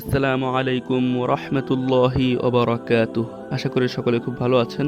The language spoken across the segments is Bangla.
আসসালামু আলাইকুম রহমতুল্লাহি ওবরাকাতুহ। আশা করি সকলে খুব ভালো আছেন।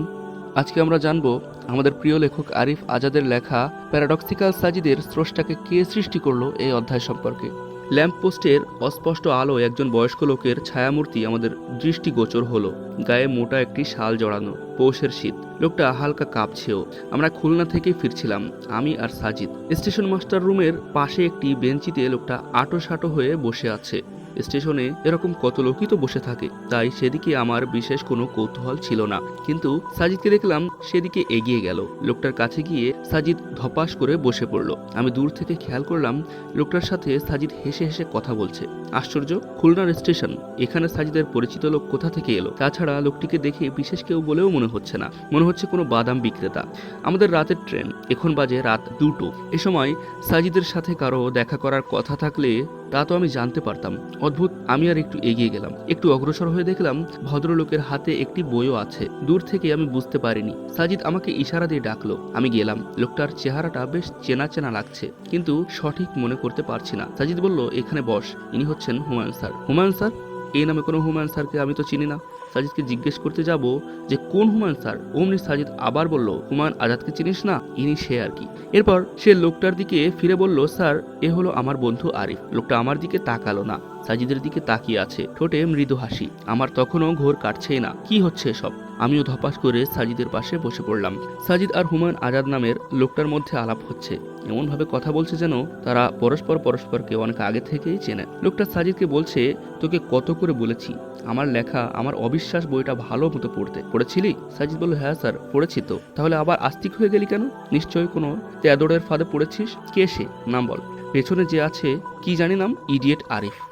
আজকে আমরা জানব, আমাদের প্রিয় লেখক আরিফ আজাদের লেখা প্যারাডক্সিক্যাল সাজিদের স্রষ্টাকে কে সৃষ্টি করল এই অধ্যায় সম্পর্কে। ল্যাম্পপোস্টের অস্পষ্ট আলো একজন বয়স্ক লোকের ছায়ামূর্তি আমাদের দৃষ্টিগোচর হলো, গায়ে মোটা একটি শাল জড়ানো, পৌষের শীত। লোকটা হালকা কাঁপছেও। আমরা খুলনা থেকে ফিরছিলাম, আমি আর সাজিদ। স্টেশন মাস্টার রুমের পাশে একটি বেঞ্চিতে লোকটা আটো সাটো হয়ে বসে আছে। স্টেশনে এরকম কত লোকই তো বসে থাকে, তাই সেদিকে আমার বিশেষ কোনো কৌতূহল ছিল না। কিন্তু সাজিদকে দেখলাম সেদিকে এগিয়ে গেল। লোকটার কাছে গিয়ে সাজিদ ধপাস করে বসে পড়ল। আমি দূর থেকে খেয়াল করলাম, লোকটার সাথে সাজিদ হেসে হেসে কথা বলছে। আশ্চর্য, খুলনার স্টেশন, এখানে সাজিদের পরিচিত লোক কোথা থেকে এলো? তাছাড়া লোকটিকে দেখে বিশেষ কেউ বলেও মনে হচ্ছে না। মনে হচ্ছে কোনো বাদাম বিক্রেতা। আমাদের রাতের ট্রেন, এখন বাজে রাত দুটো। এ সময় সাজিদের সাথে কারও দেখা করার কথা থাকলে তা তো আমি জানতে পারতাম। অদ্ভুত, আমি আর একটু এগিয়ে গেলাম। একটু অগ্রসর হয়ে দেখলাম ভদ্রলোকের হাতে একটি বইও আছে। দূর থেকে আমি বুঝতে পারিনি। সাজিদ আমাকে ইশারা দিয়ে ডাকলো। আমি গেলাম। লোকটার চেহারাটা বেশ চেনা চেনা লাগছে, কিন্তু সঠিক মনে করতে পারছি না। সাজিদ বলল, এখানে বস, ইনি হচ্ছেন হুমায়ুন স্যার। হুমায়ুন স্যার? এই নামে কোনো হুমায়ুন স্যারকে আমি তো চিনি না। সাজিদকে জিজ্ঞেস করতে যাব যে, কোন হুমায়ুন স্যার? অমনি সাজিদ আবার বলল, হুমায়ুন আজাদকে চিনিস না? ইনি সে আর কি। এরপর সে লোকটার দিকে ফিরে বলল, স্যার, এ হলো আমার বন্ধু আরিফ। লোকটা আমার দিকে তাকালো না। সাজিদের দিকে তাকিয়ে আছে। ঠোঁটে মৃদু হাসি। আমার তখনও ঘোর কাটছেই না। কি হচ্ছে এসব? আমিও ধপাস করে সাজিদের পাশে বসে পড়লাম। সাজিদ আর হুমায়ুন আজাদ নামের লোকটার মধ্যে আলাপ হচ্ছে। এমনভাবে কথা বলছে যেন তারা পরস্পর পরস্পরকে অনেক আগে থেকেই চেনে। লোকটা সাজিদকে বলছে, তোকে কত করে বলেছি? আমার লেখা, আমার অবিশ্বাস বইটা ভালো মতো পড়তে। পড়েছিলি? সাজিদ বলল হ্যাঁ স্যার, পড়েছি তো। তাহলে আবার আস্তিক হয়ে গেলি কেন? নিশ্চয়ই কোনো তেদরের ফাঁদে পড়েছিস? কে সে? নাম বল। পেছনে যে আছে, কি জানি নাম? ইডিয়েট আরিফ।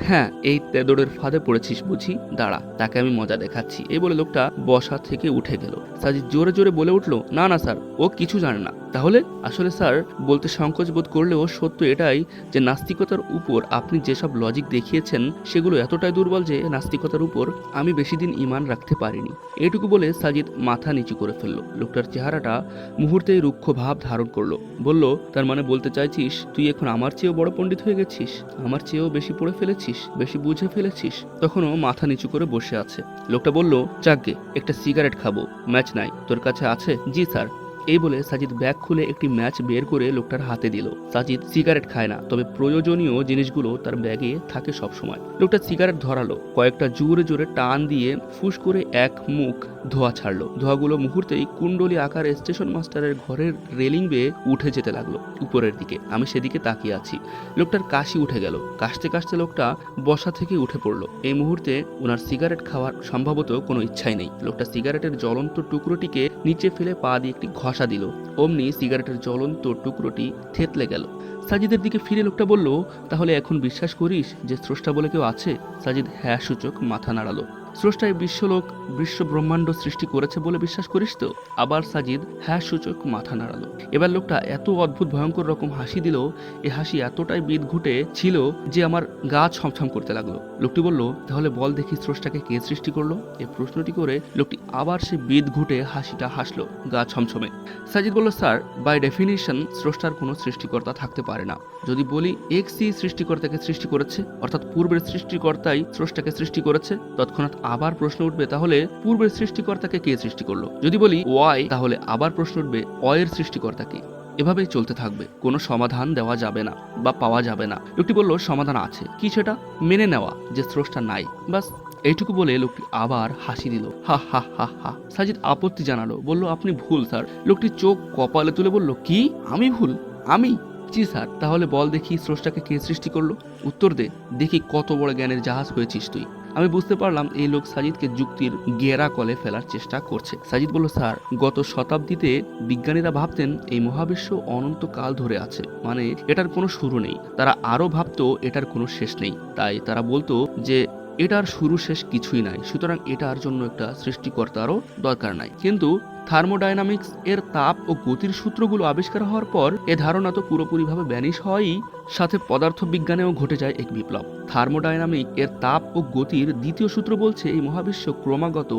হ্যাঁ এই তেদরের ফাঁদে পড়েছিস বুঝি? দাঁড়া, তাকে আমি মজা দেখাচ্ছি। এই বলে লোকটা বসা থেকে উঠে গেল। সাজিদ জোরে জোরে বলে উঠল, না না, স্যার, ও কিছু জানে না। তাহলে? আসলে স্যার, বলতে সংকোচ বোধ করলেও সত্য এটাই যে নাস্তিকতার উপর আপনি যেসব লজিক দেখিয়েছেন, সেগুলো এতটাই দুর্বল যে নাস্তিকতার উপর আমি বেশি দিন ইমান রাখতে পারিনি। এটুকু বলে সাজিদ মাথা নিচু করে ফেলল। লোকটার চেহারাটা মুহূর্তেই রুক্ষ ভাব ধারণ করল। বলল, তার মানে বলতে চাইছিস, তুই এখন আমার চেয়েও বড় পণ্ডিত হয়ে গেছিস? আমার চেয়েও বেশি পড়ে ফেলেছিস? বেশি বুঝে ফেলেছিস? তখনও মাথা নিচু করে বসে আছে। লোকটা বলল যাকগে একটা সিগারেট খাব। ম্যাচ নাই। তোর কাছে আছে? জি স্যার এই বলে সাজিদ ব্যাগ খুলে একটি ম্যাচ বের করে লোকটার হাতে দিল। সাজিদ সিগারেট খায় না, তবে প্রয়োজনীয় জিনিসগুলো তার ব্যাগে থাকে সব সময় লোকটা সিগারেট ধরালো, কয়েকটা জোরে জোরে টান দিয়ে ফুস করে এক মুখ ধোয়া ছাড়লো। ধোয়াগুলো মুহূর্তেই কুণ্ডলি আকারে স্টেশন মাস্টারের ঘরের রেলিং বেয়ে উঠে যেতে লাগল উপরের দিকে। আমি সেদিকে তাকিয়ে আছি। লোকটার কাশি উঠে গেল। কাশতে কাশতে লোকটা বসা থেকে উঠে পড়ল। এই মুহূর্তে ওনার সিগারেট খাওয়ার সম্ভবত কোনো ইচ্ছাই নেই। লোকটা সিগারেটের জ্বলন্ত টুকরোটিকে নিচে ফেলে পা দিয়ে একটি ঘষা দিল। অমনি সিগারেটের জ্বলন্ত টুকরোটি থেতলে গেল। সাজিদের দিকে ফিরে লোকটা বলল, তাহলে এখন বিশ্বাস করিস যে স্রষ্টা বলে কেউ আছে? সাজিদ হ্যাঁ সূচক মাথা নাড়ালো। স্রষ্টায় বিশ্বলোক বিশ্ব ব্রহ্মাণ্ড সৃষ্টি করেছে বলে বিশ্বাস করিস তো? আবার সাজিদ হ্যাঁ সূচক মাথা নাড়ালো। এবার লোকটা এত অদ্ভুত, ভয়ঙ্কর রকম হাসি দিল, এ হাসি এতটাই বিদ ঘুটে ছিল যে আমার গা ছমছম করতে লাগল। লোকটি বলল, তাহলে বল দেখি স্রষ্টাকে কে সৃষ্টি করল? এই প্রশ্নটি করে লোকটি আবার সে বিদ ঘুটে হাসিটা হাসলো, গা ছমছমে। সাজিদ বলল, স্যার, বাই ডেফিনিশন স্রষ্টার কোনো সৃষ্টিকর্তা থাকতে পারে না। যদি বলি এক্সই সৃষ্টিকর্তাকে সৃষ্টি করেছে, অর্থাৎ পূর্বের সৃষ্টিকর্তাই স্রষ্টাকে সৃষ্টি করেছে, তৎক্ষণাৎ আবার প্রশ্ন উঠবে, তাহলে পূর্বের সৃষ্টিকর্তাকে কে সৃষ্টি করল? যদি বলি ওয়াই তাহলে আবার প্রশ্ন উঠবে, অয়ের সৃষ্টিকর্তা কে এভাবেই চলতে থাকবে, কোনো সমাধান দেওয়া যাবে না বা পাওয়া যাবে না। লোকটি বলল, সমাধান আছে। কি সেটা? মেনে নেওয়া, যে স্রষ্টা নাই। বাস এইটুকু বলে লোকটি আবার হাসি দিল। হা হা হা হা। সাজিদ আপত্তি জানালো, বলল, আপনি ভুল, স্যার। লোকটি চোখ কপালে তুলে বলল, কি? আমি ভুল? আমি? জি স্যার, তাহলে বল দেখি স্রষ্টাকে কে সৃষ্টি করল? উত্তর দে, দেখি কত বড় জ্ঞানের জাহাজ হয়েছিস তুই। আমি বুঝতে পারলাম এই লোক সাজিদকে যুক্তির গেরা কলে ফেলার চেষ্টা করছে। সাজিদ বলল, স্যার, গত শতাব্দীতে বিজ্ঞানীরা ভাবতেন এই মহাবিশ্ব অনন্তকাল ধরে আছে। মানে এটার কোনো শুরু নেই। তারা আরও ভাবতো এটার কোনো শেষ নেই। তাই তারা বলতো যে এটার শুরু শেষ কিছুই নাই। সুতরাং এটার জন্য একটা সৃষ্টিকর্তারও দরকার নাই। কিন্তু থার্মোডাইনামিক্স এর তাপ ও গতির সূত্রগুলো আবিষ্কার হওয়ার পর, এ ধারণা তো পুরোপুরিভাবে ব্যানিশ হওয়াই, সাথে পদার্থবিজ্ঞানেও ঘটে যায় এক বিপ্লব। থার্মোডাইনামিক এর তাপ ও গতির দ্বিতীয় সূত্র বলছে, এই মহাবিশ্ব ক্রমাগত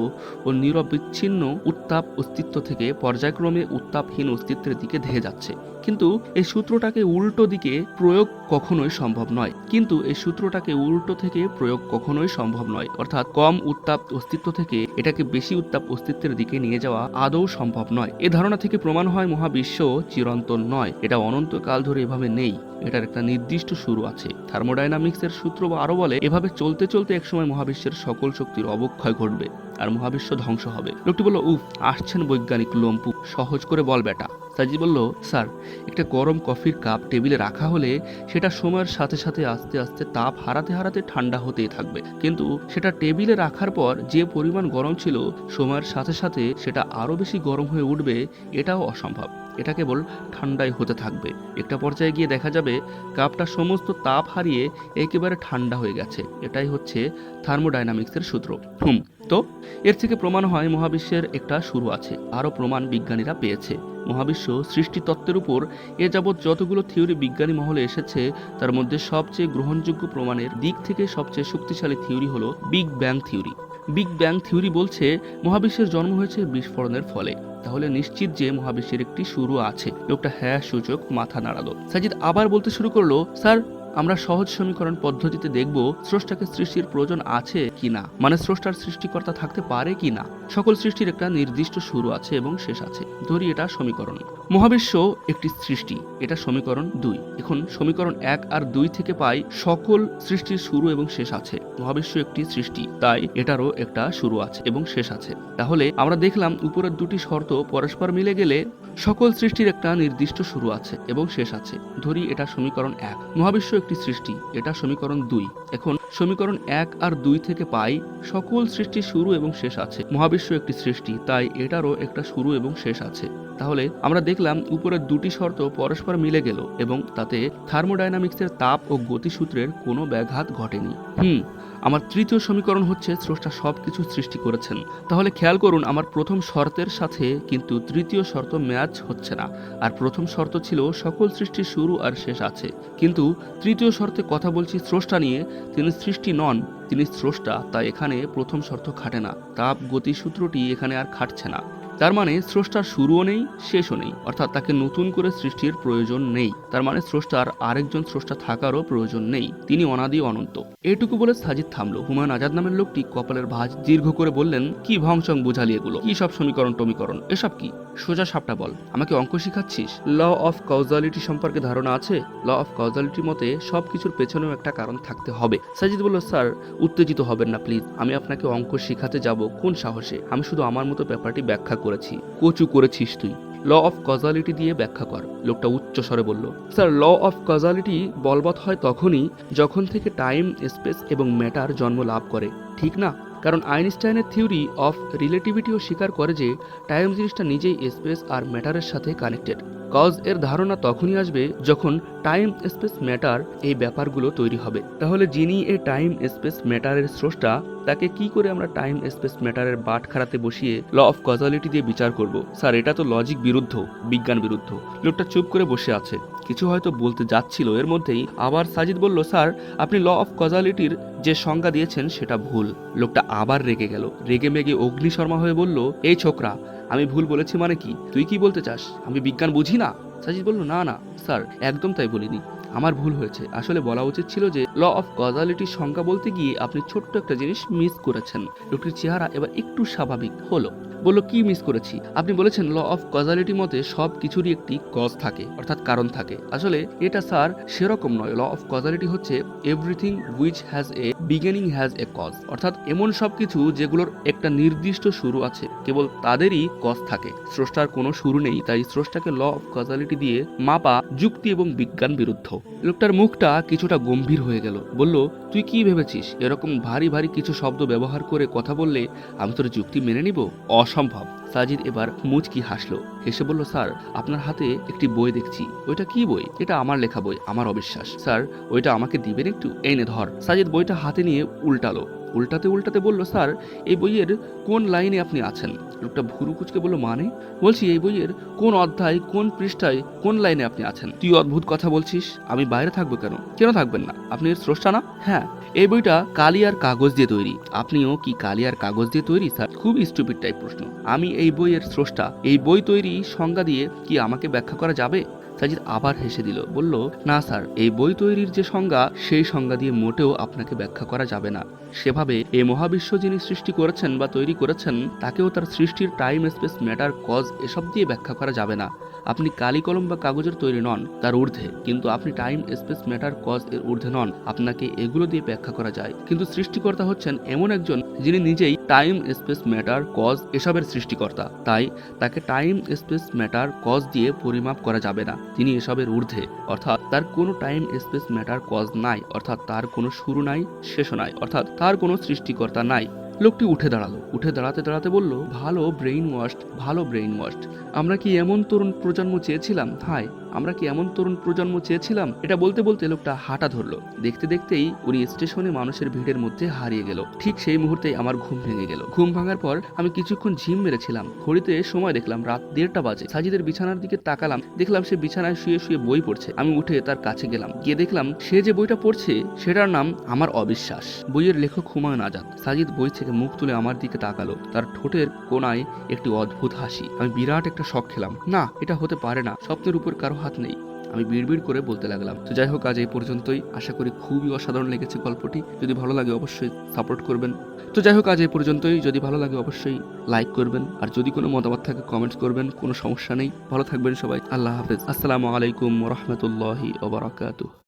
ও নিরবিচ্ছিন্ন উত্তাপ অস্তিত্ব থেকে পর্যায়ক্রমে উত্তাপহীন অস্তিত্বের দিকে ধেয়ে যাচ্ছে। কিন্তু এই সূত্রটাকে উল্টো দিকে প্রয়োগ কখনোই সম্ভব নয়। কিন্তু এই সূত্রটাকে উল্টো থেকে প্রয়োগ কখনোই সম্ভব নয়। অর্থাৎ কম উত্তাপ অস্তিত্ব থেকে এটাকে বেশি উত্তাপ অস্তিত্বের দিকে নিয়ে যাওয়া আদৌ সম্ভব নয়। এ ধারণা থেকে প্রমাণ হয় মহাবিশ্ব চিরন্তন নয়। এটা অনন্তকাল ধরে এভাবে নেই। এটার একটা নির্দিষ্ট শুরু আছে। থার্মোডাইনামিক্স এর সূত্র বা আরও বলে, এভাবে চলতে চলতে একসময় মহাবিশ্বের সকল শক্তির অবক্ষয় ঘটবে। আর মহাবিশ্ব ধ্বংস হবে। লোকটি বলল, উফ, আসছেন বৈজ্ঞানিক লম্পু। সহজ করে বল বেটা। সাজি বলল, স্যার, একটা গরম কফির কাপ টেবিলে রাখা হলে সেটা সময়ের সাথে সাথে আস্তে আস্তে তাপ হারাতে হারাতে ঠান্ডা হতেই থাকবে। কিন্তু সেটা টেবিলে রাখার পর যে পরিমাণ গরম ছিল, সময়ের সাথে সাথে সেটা আরও বেশি গরম হয়ে উঠবে, এটাও অসম্ভব। এটা কেবল ঠান্ডাই হতে থাকবে। একটা পর্যায়ে গিয়ে দেখা যাবে কাপটা সমস্ত তাপ হারিয়ে একেবারে ঠান্ডা হয়ে গেছে। এটাই হচ্ছে থার্মোডাইনামিক্সের সূত্র। হুম, তো এর থেকে প্রমাণ হয় মহাবিশ্বের একটা শুরু আছে। আরও প্রমাণ বিজ্ঞানীরা পেয়েছে। মহাবিশ্ব সৃষ্টি তত্ত্বের উপর এ যাবৎ যতগুলো থিওরি বিজ্ঞানী মহলে এসেছে, তার মধ্যে সবচেয়ে গ্রহণযোগ্য প্রমাণের দিক থেকে সবচেয়ে শক্তিশালী থিওরি হলো big bang theory. Big bang theory বলছে, মহাবিশ্বের জন্ম হয়েছে বিস্ফোরণের ফলে। তাহলে নিশ্চিত যে মহাবিশ্বের একটি শুরু আছে। লোকটা হ্যাঁ সূচক, মাথা নাড়ালো। সাজিদ আবার বলতে শুরু করল, স্যার আমরা সহজ সমীকরণ পদ্ধতিতে দেখব স্রষ্টাকে সৃষ্টির প্রয়োজন আছে কি না মানে স্রষ্টার সৃষ্টিকর্তা থাকতে পারে কি না। সকল সৃষ্টির একটা নির্দিষ্ট শুরু আছে এবং শেষ আছে। ধরি এটা সমীকরণ। মহাবিশ্ব একটি সৃষ্টি, এটা সমীকরণ দুই। এখন সমীকরণ এক আর দুই থেকে পাই সকল সৃষ্টির শুরু এবং শেষ আছে। মহাবিশ্ব একটি সৃষ্টি, তাই এটারও একটা শুরু আছে এবং শেষ আছে। তাহলে আমরা দেখলাম উপরের দুটি শর্ত পরস্পর মিলে গেলে সকল সৃষ্টির একটা নির্দিষ্ট শুরু আছে এবং শেষ আছে। ধরি এটা সমীকরণ এক। মহাবিশ্ব একটি সৃষ্টি, এটা সমীকরণ দুই। এখন সমীকরণ এক আর দুই থেকে পাই, সকল সৃষ্টির শুরু এবং শেষ আছে। মহাবিশ্ব একটি সৃষ্টি, তাই এটারও একটা শুরু এবং শেষ আছে। তাহলে আমরা দেখলাম উপরের দুটি শর্ত পরস্পর মিলে গেল এবং তাতে থার্মোডাইনামিক্সের তাপ ও গতিসূত্রের কোনো ব্যাঘাত ঘটেনি। হুম, আমার তৃতীয় সমীকরণ হচ্ছে স্রষ্টা সব কিছু সৃষ্টি করেছেন। তাহলে খেয়াল করুন আমার প্রথম শর্তের সাথে কিন্তু তৃতীয় শর্ত ম্যাচ হচ্ছে না। আর প্রথম শর্ত ছিল সকল সৃষ্টির শুরু আর শেষ আছে। কিন্তু তৃতীয় শর্তে কথা বলছি স্রষ্টা নিয়ে। তিনি সৃষ্টি নন, তিনি স্রষ্টা, তাই এখানে প্রথম শর্ত খাটে না। তাপ গতি সূত্রটি এখানে আর খাটছে না। তার মানে স্রষ্টার শুরুও নেই, শেষও নেই। অর্থাৎ তাকে নতুন করে সৃষ্টির প্রয়োজন নেই। তার মানে স্রষ্টার আরেকজন স্রষ্টা থাকারও প্রয়োজন নেই। তিনি অনাদি অনন্ত। এটুকু বলে সাজিদ থামলো। হুমায়ুন আজাদ নামের লোকটি কপালের ভাঁজ দীর্ঘ করে বললেন, কি ভংসং বুঝালি এগুলো? কি সব সমীকরণ টমীকরণ? এসব কি? সোজা সাপটা বল। আমাকে অঙ্ক শিখাচ্ছিস? ল অফ কজালিটি সম্পর্কে ধারণা আছে? ল অফ কজালিটির মতে সবকিছুর পেছনেও একটা কারণ থাকতে হবে। সাজিদ বলল, স্যার, উত্তেজিত হবেন না, প্লিজ। আমি আপনাকে অঙ্ক শিখাতে যাব কোন সাহসে? আমি শুধু আমার মতো ব্যাপারটি ব্যাখ্যা করেছি, কচু করেছিস তুই। ল অফ কজালিটি দিয়ে ব্যাখ্যা কর। লোকটা উচ্চ স্বরে বলল, স্যার ল অফ কজালিটি বলবৎ হয় তখনই যখন থেকে টাইম স্পেস এবং ম্যাটার জন্ম লাভ করে, ঠিক না? কারণ আইনস্টাইনের থিওরি অফ রিলেটিভিটিও স্বীকার করে যে টাইম জিনিসটা নিজেই স্পেস আর ম্যাটারের সাথে কানেক্টেড। কজ এর ধারণা তখনই আসবে যখন টাইম স্পেস ম্যাটার এই ব্যাপারগুলো তৈরি হবে। তাহলে যিনি এই টাইম স্পেস ম্যাটারের স্রষ্টা, তাকে কি করে আমরা টাইম স্পেস ম্যাটারের বাট খাড়াতে বসিয়ে ল অফ কজালিটি দিয়ে বিচার করব? স্যার, এটা তো লজিক বিরুদ্ধ, বিজ্ঞান বিরুদ্ধ। লোকটা চুপ করে বসে আছে। কিছু হয়তো বলতে যাচ্ছিল। এর মধ্যেই আবার সাজিদ বলল, স্যার, আপনি ল অফ কজালিটির যে সংজ্ঞা দিয়েছেন, সেটা ভুল। লোকটা আবার রেগে গেল। রেগে মেগে অগ্নিশর্মা হয়ে বলল, এই ছোকরা, আমি ভুল বলেছি মানে কি? তুই কি বলতে চাস? আমি বিজ্ঞান বুঝি না? সাজিদ বলল, না না, স্যার, একদম তাই বলিনি। আমার ভুল হয়েছে। আসলে বলা উচিত ছিল যে, ল অফ কজালিটির সংখ্যা বলতে গিয়ে আপনি ছোট্ট একটা জিনিস মিস করেছেন। লোকটির চেহারা এবার একটু স্বাভাবিক হলো। বলল, কি মিস করেছি? আপনি বলেছেন ল অফ কজালিটি মতে সব কিছুরই একটি কজ থাকে, অর্থাৎ কারণ থাকে। আসলে এটা, স্যার, সেরকম নয়। ল অফ কজালিটি হচ্ছে everything which has a beginning has a cause অর্থাৎ এমন সব কিছু যেগুলোর একটা নির্দিষ্ট শুরু আছে, কেবল তাদেরই কজ থাকে। স্রষ্টার কোনো শুরু নেই, তাই স্রষ্টাকে ল অফ কজালিটি দিয়ে মাপা যুক্তি এবং বিজ্ঞান বিরুদ্ধ। লোকটার মুখটা কিছুটা গম্ভীর হয়ে গেল। বলল, তুই কি ভেবেছিস? এরকম ভারী ভারী কিছু শব্দ ব্যবহার করে কথা বললে আমি তোর যুক্তি মেনে নিব? অসম্ভব। সাজিদ এবার মুচকি হাসলো। হেসে বলল, স্যার, আপনার হাতে একটি বই দেখছি। ওইটা কি বই? এটা আমার লেখা বই, আমার অবিশ্বাস। স্যার, ওইটা আমাকে দিবেন একটু? এনে ধর। সাজিদ বইটা হাতে নিয়ে উল্টালো। উল্টাতে উল্টাতে বলল, স্যার, এই বইয়ের কোন লাইনে আপনি আছেন? লোকটা ভুরু কুচকে বলল মানে? বলছি, এই বইয়ের কোন অধ্যায়, কোন পৃষ্ঠায়, কোন লাইনে আপনি আছেন? তুই অদ্ভুত কথা বলছিস। আমি বাইরে থাকব কেন? কেন থাকবেন না? আপনি এর স্রষ্টা না? হ্যাঁ এই বইটা কালি আর কাগজ দিয়ে তৈরি। আপনিও কি কালি আর কাগজ দিয়ে তৈরি, স্যার? খুব স্টুপিড টাইপ প্রশ্ন। আমি এই বইয়ের স্রষ্টা। এই বই তৈরি সংজ্ঞা দিয়ে কি আমাকে ব্যাখ্যা করা যাবে? সাজিদ আবার হেসে দিল, বলল, না, স্যার, এই বই তৈরির যে সংজ্ঞা, সেই সংজ্ঞা দিয়ে মোটেও আপনাকে ব্যাখ্যা করা যাবে না। সেভাবে এই মহাবিশ্ব যিনি সৃষ্টি করেছেন বা তৈরি করেছেন, তাকেও তার সৃষ্টির টাইম স্পেস ম্যাটার কজ এসব দিয়ে ব্যাখ্যা করা যাবে না। আপনি কালি কলম বা কাগজের তৈরি নন, তার ঊর্ধ্বে। কিন্তু আপনি টাইম স্পেস ম্যাটার কজ এর ঊর্ধ্বে নন, আপনাকে এগুলো দিয়ে ব্যাখ্যা করা যায়। কিন্তু সৃষ্টিকর্তা হচ্ছেন এমন একজন যিনি নিজেই টাইম স্পেস ম্যাটার কজ এসবের সৃষ্টিকর্তা। তাই তাকে টাইম স্পেস ম্যাটার কজ দিয়ে পরিমাপ করা যাবে না। তিনি এসবের ঊর্ধ্বে। অর্থাৎ তার কোনো টাইম স্পেস ম্যাটার কজ নাই। অর্থাৎ তার কোনো শুরু নাই, শেষও নাই। অর্থাৎ তার কোনো সৃষ্টিকর্তা নাই। লোকটি উঠে দাঁড়াল। উঠে দাঁড়াতে দাঁড়াতে বলল, ভালো ব্রেইন ওয়াশড ভালো ব্রেইন ওয়াশড আমরা কি এমন তরুণ প্রজন্ম চেয়েছিলাম? হায়! আমরা কি এমন তরুণ প্রজন্ম চেয়েছিলাম? এটা বলতে বলতে লোকটা হাঁটা ধরলো। দেখতে দেখতেই উনি স্টেশনে মানুষের ভিড়ের মধ্যে হারিয়ে গেল। ঠিক সেই মুহূর্তেই আমার ঘুম ভেঙে গেল। ঘুম ভাঙার পর আমি কিছুক্ষণ ঝিম মেরেছিলাম। ঘড়িতে সময় দেখলাম, রাত দেড়টা বাজে। সাজিদের বিছানার দিকে তাকালাম। দেখলাম সে বিছানায় শুয়ে শুয়ে বই পড়ছে। আমি উঠে তার কাছে গেলাম। গিয়ে দেখলাম সে যে বইটা পড়ছে, সেটার নাম আমার অবিশ্বাস। বইয়ের লেখক হুমায়ুন আজাদ। সাজিদ বই থেকে মুখ তুলে আমার দিকে তাকালো। তার ঠোঁটের কোনায় একটি অদ্ভুত হাসি। আমি বিরাট একটা শখ খেলাম। না, এটা হতে পারে না। স্বপ্নের উপর কারও হাত নেই। আমি বিড়বিড় করে বলতে লাগলাম, তো যাই হোক, আজ এই পর্যন্তই। আশা করি খুবই অসাধারণ লেগেছে গল্পটি। যদি ভালো লাগে অবশ্যই সাপোর্ট করবেন। তো যাই হোক, আজ এই পর্যন্তই। যদি ভালো লাগে অবশ্যই লাইক করবেন। আর যদি কোনো মতামত থাকে কমেন্টস করবেন। কোনো সমস্যা নেই। ভালো থাকবেন সবাই। আল্লাহ হাফেজ। আসসালামু আলাইকুম রহমতুল্লাহি ওবরাকাতুহ